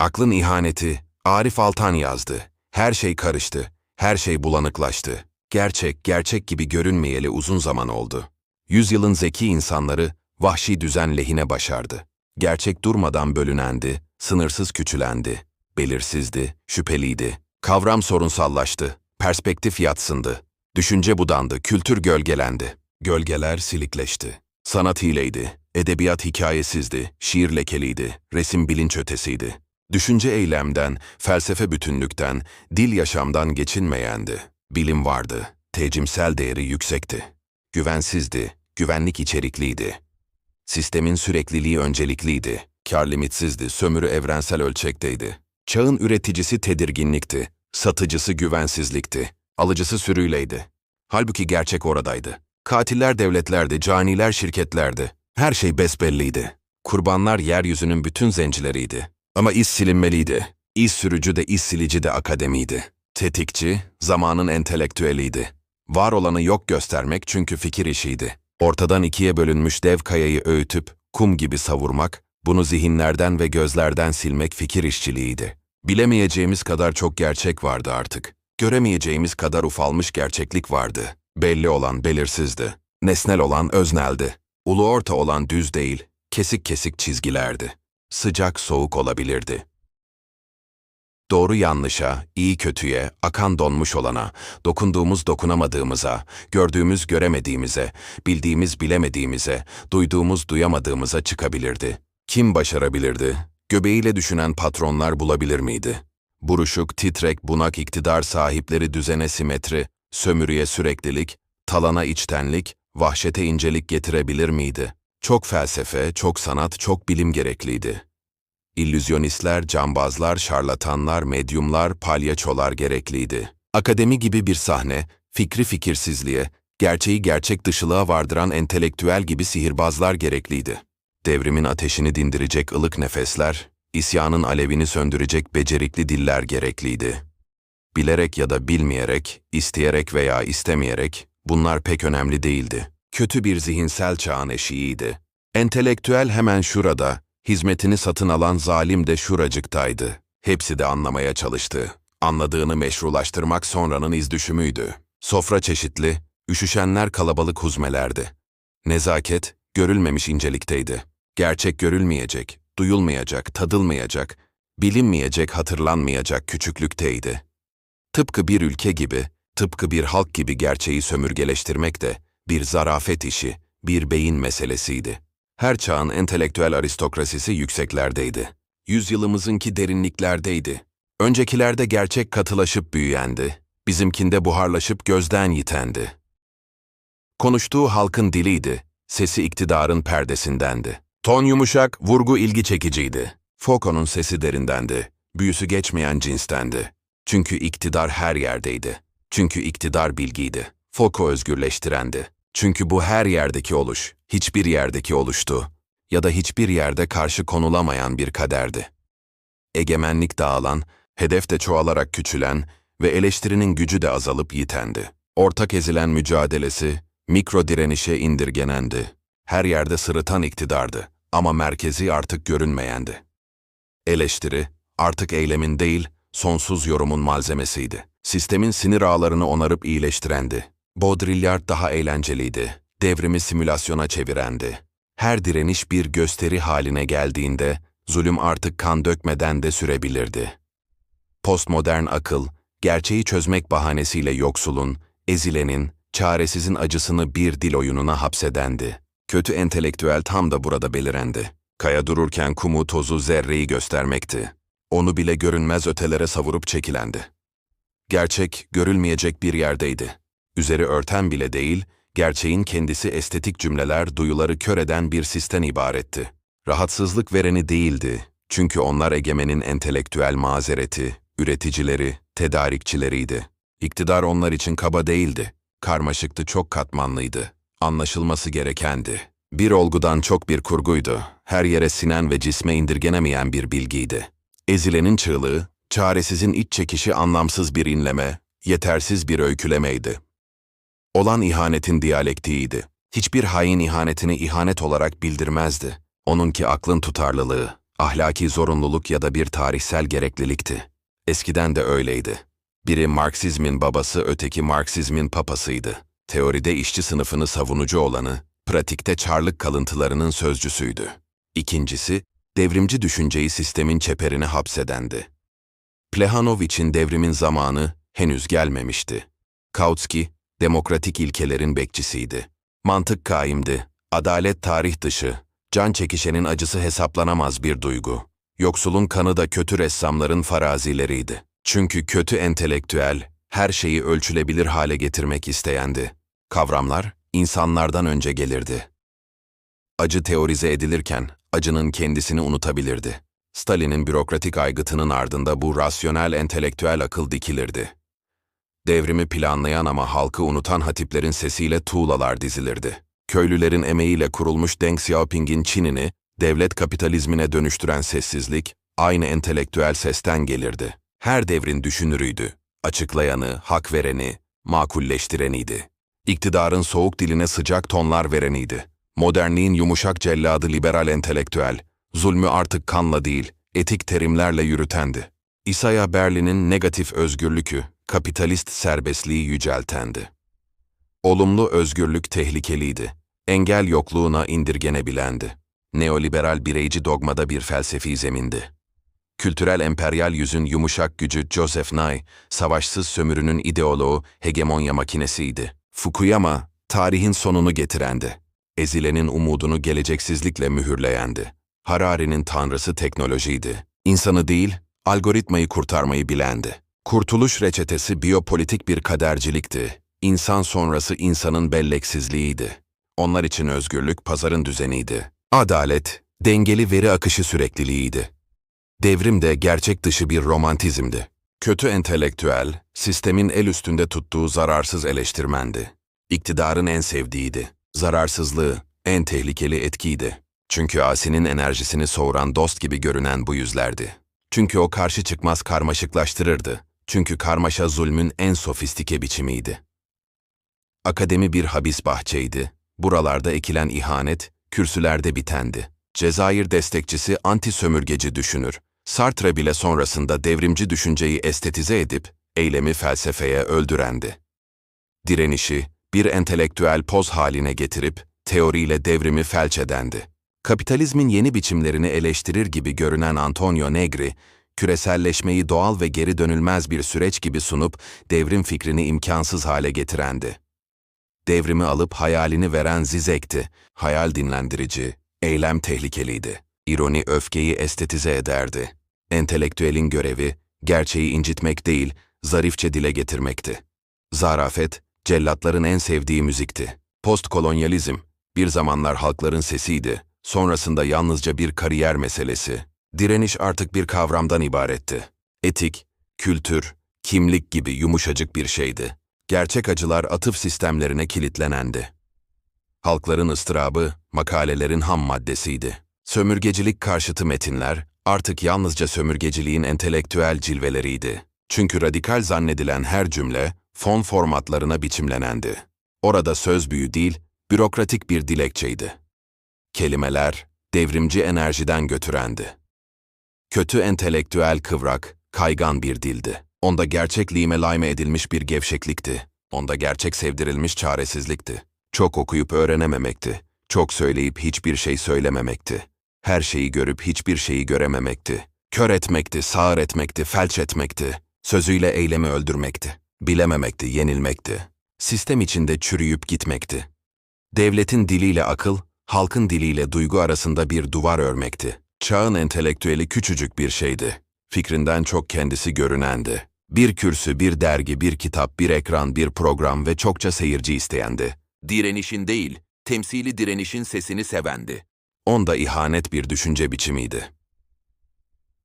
Aklın ihaneti, Arif Altan yazdı. Her şey karıştı, her şey bulanıklaştı. Gerçek, gerçek gibi görünmeyeli uzun zaman oldu. Yüzyılın zeki insanları vahşi düzen lehine başardı. Gerçek durmadan bölünendi, sınırsız küçülendi. Belirsizdi, şüpheliydi. Kavram sorunsallaştı, perspektif yatsındı. Düşünce budandı, kültür gölgelendi. Gölgeler silikleşti. Sanat hileydi, edebiyat hikayesizdi, şiir lekeliydi, resim bilinç ötesiydi. Düşünce eylemden, felsefe bütünlükten, dil yaşamdan geçinmeyendi. Bilim vardı, tecimsel değeri yüksekti. Güvensizdi, güvenlik içerikliydi. Sistemin sürekliliği öncelikliydi. Kar limitsizdi, sömürü evrensel ölçekteydi. Çağın üreticisi tedirginlikti, satıcısı güvensizlikti, alıcısı sürüyleydi. Halbuki gerçek oradaydı. Katiller devletlerdi, caniler şirketlerdi. Her şey besbelliydi. Kurbanlar yeryüzünün bütün zencileriydi. Ama iz silinmeliydi. İz sürücü de iz silici de akademiydi. Tetikçi, zamanın entelektüeliydi. Var olanı yok göstermek çünkü fikir işiydi. Ortadan ikiye bölünmüş dev kayayı öğütüp, kum gibi savurmak, bunu zihinlerden ve gözlerden silmek fikir işçiliğiydi. Bilemeyeceğimiz kadar çok gerçek vardı artık. Göremeyeceğimiz kadar ufalmış gerçeklik vardı. Belli olan belirsizdi. Nesnel olan özneldi. Ulu orta olan düz değil, kesik kesik çizgilerdi. Sıcak soğuk olabilirdi. Doğru yanlışa, iyi kötüye, akan donmuş olana, dokunduğumuz dokunamadığımıza, gördüğümüz göremediğimize, bildiğimiz bilemediğimize, duyduğumuz duyamadığımıza çıkabilirdi. Kim başarabilirdi? Göbeğiyle düşünen patronlar bulabilir miydi? Buruşuk, titrek, bunak iktidar sahipleri düzene simetri, sömürüye süreklilik, talana içtenlik, vahşete incelik getirebilir miydi? Çok felsefe, çok sanat, çok bilim gerekliydi. İllüzyonistler, cambazlar, şarlatanlar, medyumlar, palyaçolar gerekliydi. Akademi gibi bir sahne, fikri fikirsizliğe, gerçeği gerçek dışılığa vardıran entelektüel gibi sihirbazlar gerekliydi. Devrimin ateşini dindirecek ılık nefesler, isyanın alevini söndürecek becerikli diller gerekliydi. Bilerek ya da bilmeyerek, isteyerek veya istemeyerek, bunlar pek önemli değildi. Kötü bir zihinsel çağın eşiğiydi. Entelektüel hemen şurada, hizmetini satın alan zalim de şuracıktaydı. Hepsi de anlamaya çalıştı. Anladığını meşrulaştırmak sonranın izdüşümüydü. Sofra çeşitli, üşüşenler kalabalık huzmelerdi. Nezaket, görülmemiş incelikteydi. Gerçek görülmeyecek, duyulmayacak, tadılmayacak, bilinmeyecek, hatırlanmayacak küçüklükteydi. Tıpkı bir ülke gibi, tıpkı bir halk gibi gerçeği sömürgeleştirmek de bir zarafet işi, bir beyin meselesiydi. Her çağın entelektüel aristokrasisi yükseklerdeydi. Yüzyılımızınki derinliklerdeydi. Öncekilerde gerçek katılaşıp büyüyendi, bizimkinde buharlaşıp gözden yitendi. Konuştuğu halkın diliydi, sesi iktidarın perdesindendi. Ton yumuşak, vurgu ilgi çekiciydi. Foucault'un sesi derindendi, büyüsü geçmeyen cinstendi. Çünkü iktidar her yerdeydi. Çünkü iktidar bilgiydi. Foucault özgürleştirendi. Çünkü bu her yerdeki oluş, hiçbir yerdeki oluştu ya da hiçbir yerde karşı konulamayan bir kaderdi. Egemenlik dağılan, hedef de çoğalarak küçülen ve eleştirinin gücü de azalıp yitendi. Ortak ezilen mücadelesi, mikro direnişe indirgenendi. Her yerde sırıtan iktidardı ama merkezi artık görünmeyendi. Eleştiri, artık eylemin değil, sonsuz yorumun malzemesiydi. Sistemin sinir ağlarını onarıp iyileştirendi. Baudrillard daha eğlenceliydi. Devrimi simülasyona çevirendi. Her direniş bir gösteri haline geldiğinde, zulüm artık kan dökmeden de sürebilirdi. Postmodern akıl, gerçeği çözmek bahanesiyle yoksulun, ezilenin, çaresizin acısını bir dil oyununa hapsedendi. Kötü entelektüel tam da burada belirendi. Kaya dururken kumu tozu zerreyi göstermekti. Onu bile görünmez ötelere savurup çekilendi. Gerçek, görülmeyecek bir yerdeydi. Üzeri örten bile değil, gerçeğin kendisi estetik cümleler duyuları kör eden bir sisten ibaretti. Rahatsızlık vereni değildi. Çünkü onlar egemenin entelektüel mazereti, üreticileri, tedarikçileriydi. İktidar onlar için kaba değildi. Karmaşıktı, çok katmanlıydı. Anlaşılması gerekendi. Bir olgudan çok bir kurguydu. Her yere sinen ve cisme indirgenemeyen bir bilgiydi. Ezilenin çığlığı, çaresizin iç çekişi anlamsız bir inleme, yetersiz bir öykülemeydi. Olan ihanetin diyalektiğiydi. Hiçbir hain ihanetini ihanet olarak bildirmezdi. Onunki aklın tutarlılığı, Ahlaki zorunluluk ya da bir tarihsel gereklilikti. Eskiden de öyleydi. Biri Marksizmin babası, öteki Marksizmin papasıydı. Teoride işçi sınıfını savunucu olanı, pratikte çarlık kalıntılarının sözcüsüydü. İkincisi, devrimci düşünceyi sistemin çeperine hapsedendi. Plehanov için devrimin zamanı henüz gelmemişti. Kautsky, demokratik ilkelerin bekçisiydi. Mantık kaimdi, adalet tarih dışı, can çekişenin acısı hesaplanamaz bir duygu. Yoksulun kanı da kötü ressamların farazileriydi. Çünkü kötü entelektüel, her şeyi ölçülebilir hale getirmek isteyendi. Kavramlar, insanlardan önce gelirdi. Acı teorize edilirken, acının kendisini unutabilirdi. Stalin'in bürokratik aygıtının ardında bu rasyonel entelektüel akıl dikilirdi. Devrimi planlayan ama halkı unutan hatiplerin sesiyle tuğlalar dizilirdi. Köylülerin emeğiyle kurulmuş Deng Xiaoping'in Çin'ini, devlet kapitalizmine dönüştüren sessizlik, aynı entelektüel sesten gelirdi. Her devrin düşünürüydü. Açıklayanı, hak vereni, makulleştireniydi. İktidarın soğuk diline sıcak tonlar vereniydi. Modernliğin yumuşak celladı liberal entelektüel, zulmü artık kanla değil, etik terimlerle yürütendi. İsaya Berlin'in negatif özgürlükü, kapitalist serbestliği yüceltendi. Olumlu özgürlük tehlikeliydi. Engel yokluğuna indirgenebilendi. Neoliberal bireyci dogmada bir felsefi zemindi. Kültürel emperyal yüzün yumuşak gücü Joseph Nye, savaşsız sömürünün ideoloğu, hegemonya makinesiydi. Fukuyama, tarihin sonunu getirendi. Ezilenin umudunu geleceksizlikle mühürleyendi. Harari'nin tanrısı teknolojiydi. İnsanı değil, algoritmayı kurtarmayı bilendi. Kurtuluş reçetesi biyopolitik bir kadercilikti. İnsan sonrası insanın belleksizliğiydi. Onlar için özgürlük pazarın düzeniydi. Adalet, dengeli veri akışı sürekliliğiydi. Devrim de gerçek dışı bir romantizmdi. Kötü entelektüel, sistemin el üstünde tuttuğu zararsız eleştirmendi. İktidarın en sevdiğiydi. Zararsızlığı, en tehlikeli etkiydi. Çünkü Asi'nin enerjisini soğuran dost gibi görünen bu yüzlerdi. Çünkü o karşı çıkmaz karmaşıklaştırırdı. Çünkü karmaşa zulmün en sofistike biçimiydi. Akademi bir habis bahçeydi. Buralarda ekilen ihanet, kürsülerde bitendi. Cezayir destekçisi anti-sömürgeci düşünür. Sartre bile sonrasında devrimci düşünceyi estetize edip, eylemi felsefeye öldürendi. Direnişi, bir entelektüel poz haline getirip, teoriyle devrimi felç edendi. Kapitalizmin yeni biçimlerini eleştirir gibi görünen Antonio Negri, küreselleşmeyi doğal ve geri dönülmez bir süreç gibi sunup devrim fikrini imkansız hale getirendi. Devrimi alıp hayalini veren Zizek'ti. Hayal dinlendirici, eylem tehlikeliydi. İroni öfkeyi estetize ederdi. Entelektüelin görevi, gerçeği incitmek değil, zarifçe dile getirmekti. Zarafet, cellatların en sevdiği müzikti. Postkolonyalizm, bir zamanlar halkların sesiydi, sonrasında yalnızca bir kariyer meselesi. Direniş artık bir kavramdan ibaretti. Etik, kültür, kimlik gibi yumuşacık bir şeydi. Gerçek acılar atıf sistemlerine kilitlenendi. Halkların ıstırabı, makalelerin ham maddesiydi. Sömürgecilik karşıtı metinler, artık yalnızca sömürgeciliğin entelektüel cilveleriydi. Çünkü radikal zannedilen her cümle, fon formatlarına biçimlenendi. Orada söz büyü değil, bürokratik bir dilekçeydi. Kelimeler, devrimci enerjiden götürendi. Kötü entelektüel kıvrak, kaygan bir dildi. Onda gerçek lime layme edilmiş bir gevşeklikti. Onda gerçek sevdirilmiş çaresizlikti. Çok okuyup öğrenememekti. Çok söyleyip hiçbir şey söylememekti. Her şeyi görüp hiçbir şeyi görememekti. Kör etmekti, sağır etmekti, felç etmekti. Sözüyle eylemi öldürmekti. Bilememekti, yenilmekti. Sistem içinde çürüyüp gitmekti. Devletin diliyle akıl, halkın diliyle duygu arasında bir duvar örmekti. Çağın entelektüeli küçücük bir şeydi. Fikrinden çok kendisi görünendi. Bir kürsü, bir dergi, bir kitap, bir ekran, bir program ve çokça seyirci isteyendi. Direnişin değil, temsili direnişin sesini sevendi. Onda ihanet bir düşünce biçimiydi.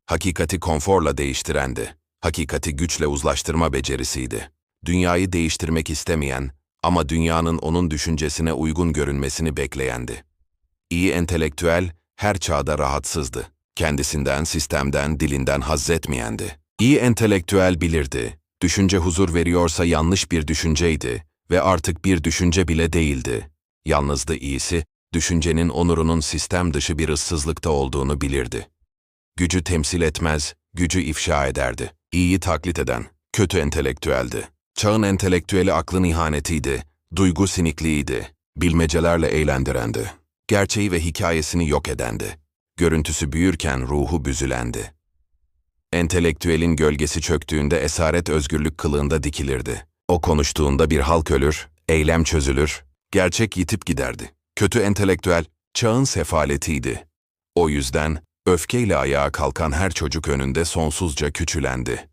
Hakikati konforla değiştirendi. Hakikati güçle uzlaştırma becerisiydi. Dünyayı değiştirmek istemeyen ama dünyanın onun düşüncesine uygun görünmesini bekleyendi. İyi entelektüel her çağda rahatsızdı. Kendisinden, sistemden, dilinden haz etmeyendi. İyi entelektüel bilirdi. Düşünce huzur veriyorsa yanlış bir düşünceydi ve artık bir düşünce bile değildi. Yalnızdı iyisi, düşüncenin onurunun sistem dışı bir ıssızlıkta olduğunu bilirdi. Gücü temsil etmez, gücü ifşa ederdi. İyiyi taklit eden, kötü entelektüeldi. Çağın entelektüeli aklın ihanetiydi, duygu sinikliğiydi, bilmecelerle eğlendirendi. Gerçeği ve hikayesini yok edendi. Görüntüsü büyürken ruhu büzülendi. Entelektüelin gölgesi çöktüğünde esaret özgürlük kılığında dikilirdi. O konuştuğunda bir halk ölür, eylem çözülür, gerçek yitip giderdi. Kötü entelektüel, çağın sefaletiydi. O yüzden öfkeyle ayağa kalkan her çocuk önünde sonsuzca küçülendi.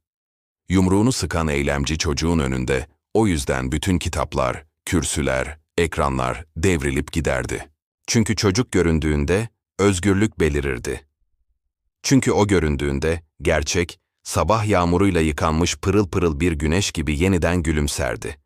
Yumruğunu sıkan eylemci çocuğun önünde, o yüzden bütün kitaplar, kürsüler, ekranlar devrilip giderdi. Çünkü çocuk göründüğünde özgürlük belirirdi. Çünkü o göründüğünde gerçek, sabah yağmuruyla yıkanmış pırıl pırıl bir güneş gibi yeniden gülümserdi.